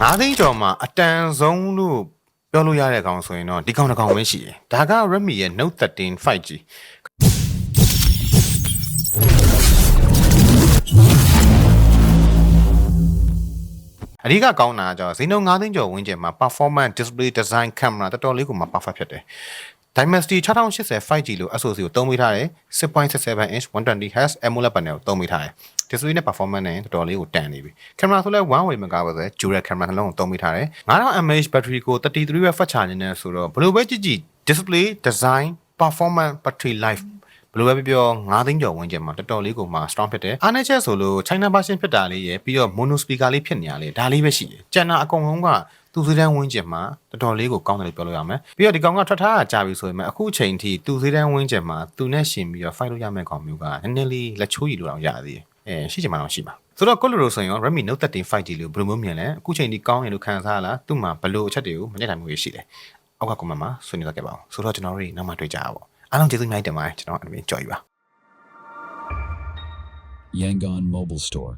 9သိန်းကျော်မှာအတန်ဆုံးလို့ပြောလို့ရတဲ့ကောင်ဆိုရင်တော့ဒီကောင်တစ်ကောင်ပဲရှိတယ်ဒါက Redmi ရဲ့ Note 13 5G အဓိကကောင်းတာကကြောင့်ဈေးနှုန်း9သိန်းကျော်ဝန်းကျင်မှာ performance display design camera တော်တော်လေးကိုမှ perfect ဖြစ်တယ် Dimensity 6080 5G လို့ SoC ကိုသုံးပေးထားတယ်6.67 inch 120Hz AMOLED panel ကိုသုံးပေးထားတယ် display နဲ့ performance နဲ့တော်တော်လေးကိုတန်နေပြီ camera ဆိုလဲ one way မကားပါပဲ dual camera နှလုံးကိုသုံးပေးထားတယ်9000 mAh battery ကို33 watt fast charge နဲ့ဆိုတော့ဘယ်လိုပဲကြည့်ကြည့် display design performance battery life ဘယ်လိုပဲပြောပြော9သိန်းကျော်ဝန်းကျင်မှာတော်တော်လေးကိုမှ strong ဖြစ်တယ်အားနည်းချက်ဆိုလို့ China version ဖြစ်တာလေးရယ်ပြီးတော့ mono speaker လေးဖြစ်နေရလေဒါလေးပဲရှိတယ်ကျန်တာအကုန်လုံးကသူစည်းတန်းဝန်းကျင်မှာတော်တော်လေးကိုကောင်းတယ်လို့ပြောလို့ရမယ်ပြီးတော့ဒီကောင်ကထွက်ထားတာကြာပြီဆိုရင်အခုအချိန်ထိသူစည်းတန်းဝန်းကျင်မှာသူနဲ့ရှင်ပြီးတော့ fight လို့ရမယ့်ကောင်မျိုးကနည်းနည်းလေးလက်ချိုးရည်လို့တော့ရသေးတယ်အဲရှိချင်မှတော့ရှိပါဆိုတော့ကိုလိုလိုဆိုရင်ရော Redmi Note 13 5G လို့ဘယ်လိုမျိုးမြင်လဲအခုချိန်ဒီကောင်းတယ်လို့ခံစားရလားသူ့မှာဘယ်လိုအချက်တွေကိုမညက်တိုင်းမျိုးရှိလဲအောက်က comment မှာဆွေးနွေးတော့ခဲ့ပါအောင်ဆိုတော့ကျွန်တော်တို့နောက်မှတွေ့ကြပါပေါ့အားလုံးကျေးဇူးအများကြီးတင်ပါတယ်ကျွန်တော်အမြင်ကြော်ယူပါ Yangon Mobile Store.